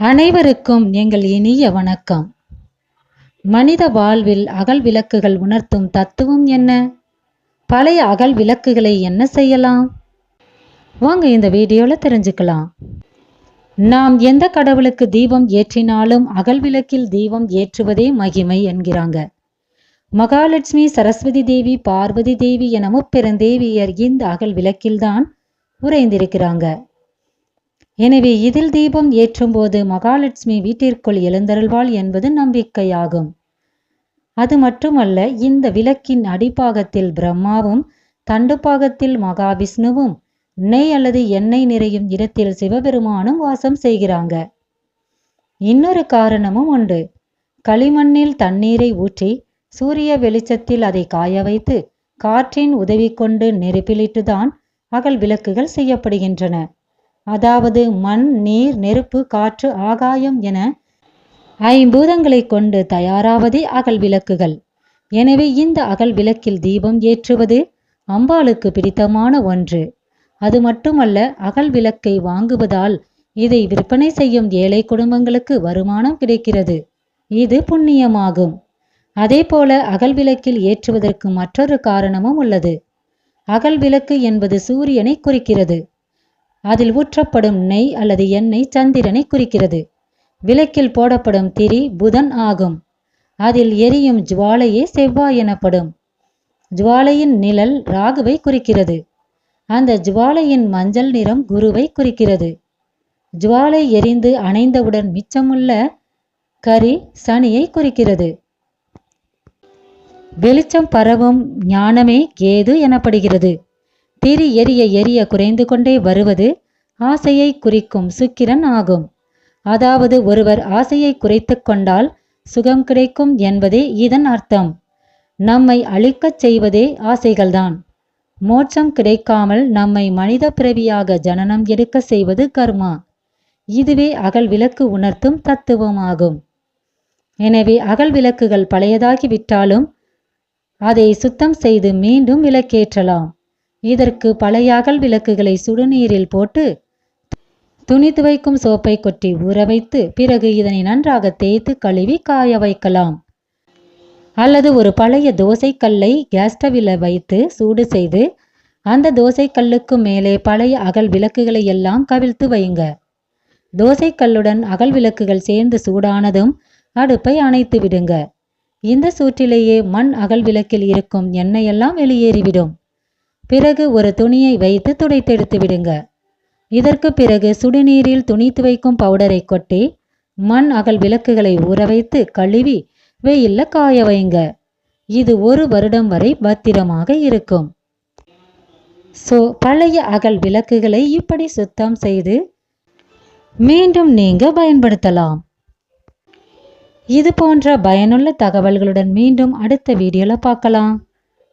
அனைவருக்கும் எங்கள் இனிய வணக்கம். மனித வாழ்வில் அகல் விளக்குகள் உணர்த்தும் தத்துவம் என்ன? பழைய அகல் விளக்குகளை என்ன செய்யலாம்? வாங்க இந்த வீடியோவில் தெரிஞ்சுக்கலாம். நாம் எந்த கடவுளுக்கு தீபம் ஏற்றினாலும் அகல் விளக்கில் தீபம் ஏற்றுவதே மகிமை என்கிறாங்க. மகாலட்சுமி சரஸ்வதி தேவி பார்வதி தேவி என முப்பெருந்தேவியர் இந்த அகல் விளக்கில்தான் உறைந்திருக்கிறாங்க. எனவே இதில் தீபம் ஏற்றும்போது மகாலட்சுமி வீட்டிற்குள் எழுந்தருள்வாள் என்பது நம்பிக்கையாகும். அது மட்டுமல்ல இந்த விளக்கின் அடிப்பாகத்தில் பிரம்மாவும் தண்டுப்பாகத்தில் மகாவிஷ்ணுவும் நெய் அல்லது எண்ணெய் நிறையும் இடத்தில் சிவபெருமானும் வாசம் செய்கிறாங்க. இன்னொரு காரணமும் உண்டு. களிமண்ணில் தண்ணீரை ஊற்றி சூரிய வெளிச்சத்தில் அதை காய வைத்து காற்றின் உதவி கொண்டு நெருப்பிலிட்டுதான் அகல் விளக்குகள் செய்யப்படுகின்றன. அதாவது மண் நீர் நெருப்பு காற்று ஆகாயம் என ஐம்பூதங்களை கொண்டு தயாராவதே அகல் விளக்குகள். எனவே இந்த அகல் விளக்கில் தீபம் ஏற்றுவது அம்பாளுக்கு பிடித்தமான ஒன்று. அது மட்டுமல்ல அகல் விளக்கை வாங்குவதால் இதை விற்பனை செய்யும் ஏழை குடும்பங்களுக்கு வருமானம் கிடைக்கிறது. இது புண்ணியமாகும். அதே போல அகல் விளக்கில் ஏற்றுவதற்கு மற்றொரு காரணமும் உள்ளது. அகல் விளக்கு என்பது சூரியனை குறிக்கிறது. அதில் ஊற்றப்படும் நெய் அல்லது எண்ணெய் சந்திரனை குறிக்கிறது. விளக்கில் போடப்படும் திரி புதன் ஆகும். அதில் எரியும் ஜுவாலையே செவ்வாய் எனப்படும். ஜுவாலையின் நிழல் ராகுவை குறிக்கிறது. அந்த ஜுவாலையின் மஞ்சள் நிறம் குருவை குறிக்கிறது. ஜுவாலை எரிந்து அணைந்தவுடன் மிச்சமுள்ள கரி சனியை குறிக்கிறது. வெளிச்சம் பரவும் ஞானமே கேது எனப்படுகிறது. திரி எரிய எரிய குறைந்து கொண்டே வருவது ஆசையை குறிக்கும் சுக்கிரன் ஆகும். அதாவது ஒருவர் ஆசையை குறைத்து கொண்டால் சுகம் கிடைக்கும் என்பதே இதன் அர்த்தம். நம்மை அழிக்கச் செய்வதே ஆசைகள்தான். மோட்சம் கிடைக்காமல் நம்மை மனித பிறவியாக ஜனனம் எடுக்க செய்வது கர்மா. இதுவே அகல் விளக்கு உணர்த்தும் தத்துவமாகும். எனவே அகல் விளக்குகள் பழையதாகிவிட்டாலும் அதை சுத்தம் செய்து மீண்டும் விளக்கேற்றலாம். இதற்கு பழைய அகல் விளக்குகளை சுடுநீரில் போட்டு துணி துவைக்கும் சோப்பை கொட்டி ஊற வைத்து பிறகு இதனை நன்றாக தேய்த்து கழுவி காய வைக்கலாம். அல்லது ஒரு பழைய தோசை கல்லை கேஸ் ஸ்டவ்வில் வைத்து சூடு செய்து அந்த தோசை கல்லுக்கு மேலே பழைய அகல் விளக்குகளை எல்லாம் கவிழ்த்து வையுங்க தோசை கல்லுடன் அகல் விளக்குகள் சேர்ந்து சூடானதும் அடுப்பை அணைத்து விடுங்க. இந்த சூற்றிலேயே மண் அகல் விளக்கில் இருக்கும் எண்ணெயெல்லாம் வெளியேறிவிடும். பிறகு ஒரு துணியை வைத்து துடைத்தெடுத்து விடுங்க. இதற்கு பிறகு சுடுநீரில் துணி துவைக்கும் பவுடரை கொட்டி மண் அகல் விளக்குகளை ஊற வைத்து கழுவி வெயில்ல காய வைங்க. இது ஒரு வருடம் வரை பத்திரமாக இருக்கும். ஸோ பழைய அகல் விளக்குகளை இப்படி சுத்தம் செய்து மீண்டும் நீங்க பயன்படுத்தலாம். இது போன்ற பயனுள்ள தகவல்களுடன் மீண்டும் அடுத்த வீடியோல பார்க்கலாம்.